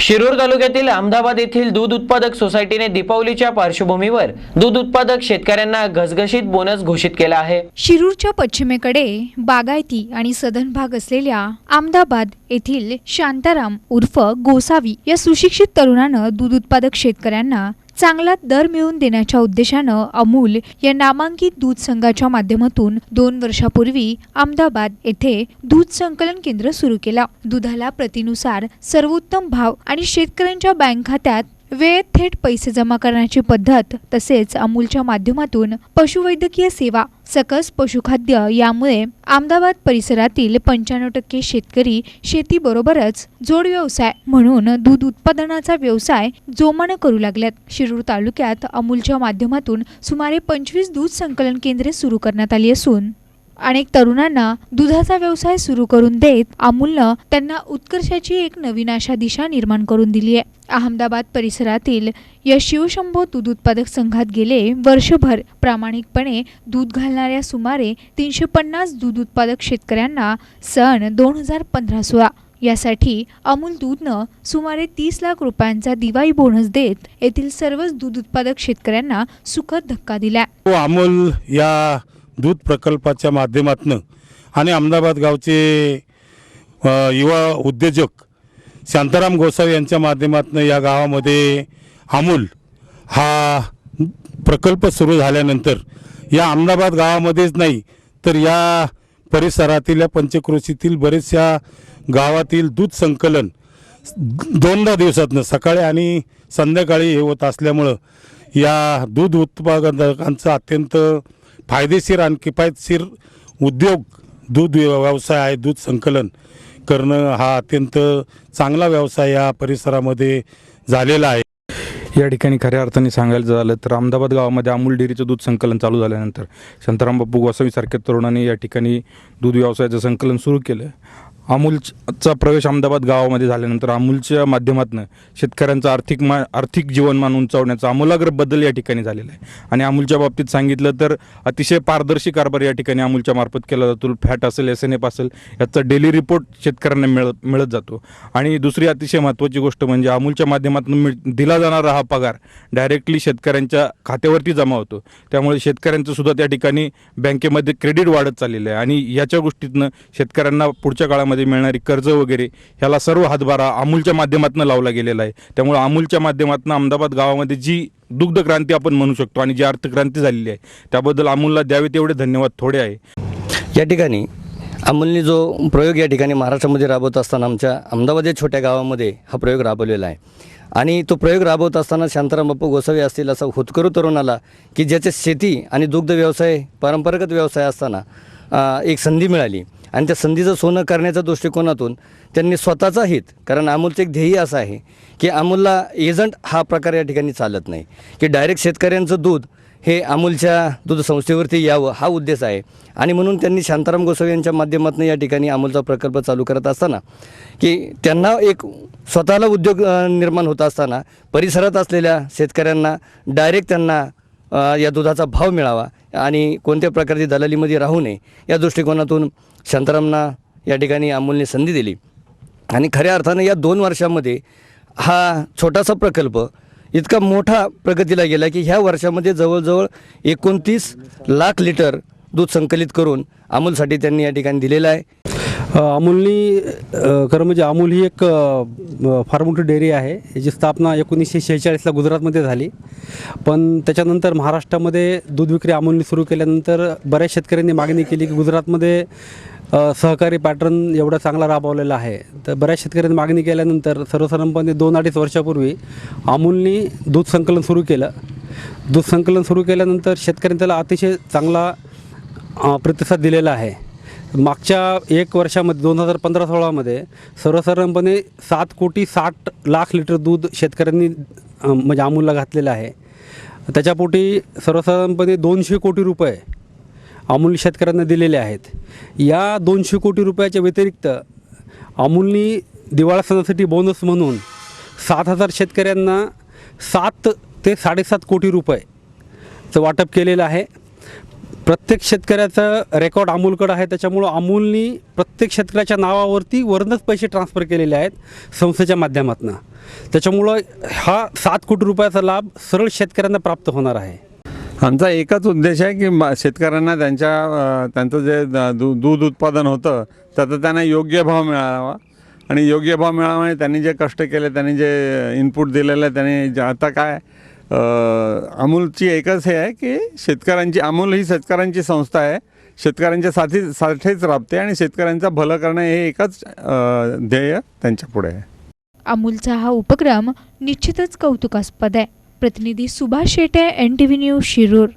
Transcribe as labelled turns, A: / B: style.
A: शिरूर तालुक्यातील अहमदाबाद येथील दूध उत्पादक सोसायटीने दीपावलीच्या पार्श्वभूमीवर दूध उत्पादक शेतकऱ्यांना घसघशीत बोनस घोषित केला आहे.
B: शिरूरच्या पश्चिमेकडे बागायती आणि सधन भाग असलेल्या अहमदाबाद येथील शांताराम उर्फ गोसावी या सुशिक्षित तरुणानं दूध उत्पादक शेतकऱ्यांना चांगला दर मिळवून देण्याच्या उद्देशानं अमूल या नामांकित दूध संघाच्या माध्यमातून दोन वर्षापूर्वी अहमदाबाद येथे दूध संकलन केंद्र सुरू केला. दुधाला प्रतिनुसार सर्वोत्तम भाव आणि शेतकऱ्यांच्या बँक खात्यात वेळेत थेट पैसे जमा करण्याची पद्धत तसेच अमूलच्या माध्यमातून पशुवैद्यकीय सेवा सकस पशुखाद्य यामुळे अहमदाबाद परिसरातील पंच्याण्णव टक्के शेतकरी शेतीबरोबरच जोड व्यवसाय म्हणून दूध उत्पादनाचा व्यवसाय जोमानं करू लागल्यात. शिरूर तालुक्यात अमूलच्या माध्यमातून सुमारे पंचवीस दूध संकलन केंद्रे सुरू करण्यात आली असून अनेक तरुणांना दुधाचा व्यवसाय सुरू करून देत अमूलनं त्यांना उत्कर्षाची एक नवीन अशा दिशा निर्माण करून दिली आहे. अहमदाबाद परिसरातील या शिवशंभो दूध उत्पादक संघात गेले वर्षभर प्रामाणिकपणे दूध घालणाऱ्या सुमारे तीनशे पन्नास दूध उत्पादक शेतकऱ्यांना सन दोन हजार पंधरा सोळा. यासाठी अमूल दूधनं सुमारे तीस लाख रुपयांचा दिवाळी बोनस देत येथील सर्वच दूध उत्पादक शेतकऱ्यांना सुखद धक्का दिला.
C: अमूल या दूध प्रकल्पाच्या माध्यमातून आणि अहमदाबाद गावचे युवा उद्योजक शांताराम गोसावी यांच्या माध्यमातून या गावामध्ये अमूल हा प्रकल्प सुरू झाल्यानंतर या अहमदाबाद गावामध्येच नाही तर या परिसरातील या पंचक्रोशीतील बरेचशा गावातील दूध संकलन दोनदा दिवसातनं सकाळी आणि संध्याकाळी हे होत असल्यामुळं या दूध उत्पादकांचं अत्यंत फायदेशीर आणि किफायतशीर उद्योग दूध व्यवसाय आहे दूध संकलन करणं हा अत्यंत चांगला व्यवसाय या परिसरामध्ये झालेला आहे.
D: या ठिकाणी खऱ्या अर्थाने सांगायचं झालं तर अहमदाबाद गावामध्ये अमूल डेअरीचं दूध संकलन चालू झाल्यानंतर शांताराम बापू गोसावीसारख्या तरुणांनी या ठिकाणी दूध व्यवसायाचं संकलन सुरू केलं. अमूलचा प्रवेश अहमदाबाद गावामध्ये झाल्यानंतर अमूलच्या माध्यमातून शेतकऱ्यांचं आर्थिक मा आर्थिक जीवनमान उंचावण्याचा आमूलाग्र बदल या ठिकाणी झालेला आहे. आणि अमूलच्या बाबतीत सांगितलं तर अतिशय पारदर्शी कारभार या ठिकाणी अमूलच्या मार्फत केला जातो. फॅट असेल एस एन एफ असेल याचा डेली रिपोर्ट शेतकऱ्यांना मिळत मिळत जातो. आणि दुसरी अतिशय महत्त्वाची गोष्ट म्हणजे अमूलच्या माध्यमातून मिळ दिला जाणारा हा पगार डायरेक्टली शेतकऱ्यांच्या खात्यावरती जमा होतो. त्यामुळे शेतकऱ्यांचं सुद्धा त्या ठिकाणी बँकेमध्ये क्रेडिट वाढत चाललेलं आहे. आणि याच्या गोष्टीतनं शेतकऱ्यांना पुढच्या काळामध्ये मिळणारी कर्ज वगैरे ह्याला सर्व हातभारा अमूलच्या माध्यमातून लावला गेलेला आहे. त्यामुळे अमूलच्या माध्यमातून अहमदाबाद गावामध्ये जी दुग्ध क्रांती आपण म्हणू शकतो आणि जी अर्थक्रांती झालेली आहे त्याबद्दल अमूलला द्यावे तेवढे धन्यवाद. थोडे आहे.
E: या ठिकाणी अमूलने जो प्रयोग या ठिकाणी महाराष्ट्रामध्ये राबवत असताना आमच्या अहमदाबाद या छोट्या गावामध्ये हा प्रयोग राबवलेला आहे. आणि तो प्रयोग राबवत असताना शांताराम बापू गोसावी असतील असा होतकरू तरुण आला की ज्याच्या शेती आणि दुग्ध व्यवसाय परंपरागत व्यवसाय असताना एक संधी मिळाली. आणि त्या संधीचं सोनं करण्याच्या दृष्टिकोनातून त्यांनी स्वतःचा हित कारण अमूलचं एक ध्येय असं आहे की अमूलला एजंट हा प्रकार या ठिकाणी चालत नाही. की डायरेक्ट शेतकऱ्यांचं दूध हे अमूलच्या दूध संस्थेवरती यावं हा उद्देश आहे. आणि म्हणून त्यांनी शांताराम गोसावी यांच्या माध्यमातून या ठिकाणी अमूलचा प्रकल्प चालू करत असताना की त्यांना एक स्वतःला उद्योग निर्माण होत असताना परिसरात असलेल्या शेतकऱ्यांना डायरेक्ट त्यांना या दुधाचा भाव मिळावा आणि कोणत्या प्रकारची दलालीमध्ये राहू नये या दृष्टिकोनातून शांतारामना या ठिकाणी अमोलने संधी दिली. आणि खऱ्या अर्थानं या दोन वर्षामध्ये हा छोटासा प्रकल्प इतका मोठा प्रगतीला गेला की ह्या वर्षामध्ये जवळजवळ एकोणतीस लाख लिटर दूध संकलित करून अमूलसाठी त्यांनी या ठिकाणी दिलेलं आहे.
F: अमूलनी खरं म्हणजे अमूल ही एक फार मोठी डेअरी आहे. याची स्थापना एकोणीसशे शेहेचाळीसला गुजरातमध्ये झाली. पण त्याच्यानंतर महाराष्ट्रामध्ये दूध विक्री अमूलनी सुरू केल्यानंतर बऱ्याच शेतकऱ्यांनी मागणी केली की गुजरातमध्ये सहकारी पॅटर्न एवढा चांगला राबवलेला आहे. तर बऱ्याच शेतकऱ्यांनी मागणी केल्यानंतर सर्वसाधारणपणे दोन अडीच वर्षापूर्वी अमूलनी दूध संकलन सुरू केलं. दूध संकलन सुरू केल्यानंतर शेतकऱ्यांनी त्याला अतिशय चांगला प्रतिसाद दिलेला आहे. मागच्या एक वर्षामध्ये दोन हजार पंधरा सोळामध्ये सर्वसाधारणपणे सात कोटी साठ लाख लिटर दूध शेतकऱ्यांनी म्हणजे अमूलला घातलेलं आहे. त्याच्यापोटी सर्वसाधारणपणे दोनशे कोटी रुपये अमूल शेतकऱ्यांना दिलेले आहेत. या दोनशे कोटी रुपयाच्या व्यतिरिक्त अमूलनी दिवाळा सणासाठी बोनस म्हणून सात हजार शेतकऱ्यांना सात ते साडेसात कोटी रुपयेचं वाटप केलेलं आहे. प्रत्येक शेतकऱ्याचं रेकॉर्ड अमूलकडं आहे. त्याच्यामुळं अमूलनी प्रत्येक शेतकऱ्याच्या नावावरती वरूनच पैसे ट्रान्सफर केलेले आहेत संस्थेच्या माध्यमातून. त्याच्यामुळं हा सात कोटी रुपयाचा लाभ सरळ शेतकऱ्यांना प्राप्त होणार आहे.
G: आमचा एकच उद्देश आहे की शेतकऱ्यांना त्यांच्या त्यांचं जे द- दू- दूध उत्पादन होतं त्याचा त्यांना योग्य भाव मिळावा. आणि योग्य भाव मिळावा म्हणजे त्यांनी जे कष्ट केले त्यांनी जे इनपुट दिलेलं आहे त्यांनी जे आता काय अमूलची एकच हे आहे की शेतकऱ्यांची अमूल ही शेतकऱ्यांची संस्था आहे. शेतकऱ्यांच्या साथी साठीच राबते आणि शेतकऱ्यांचं भलं करणं हे एकच ध्येय त्यांच्या पुढे आहे.
B: अमूलचा हा उपक्रम निश्चितच कौतुकास्पद आहे. प्रतिनिधी Subhash Shete N T V news Shirur.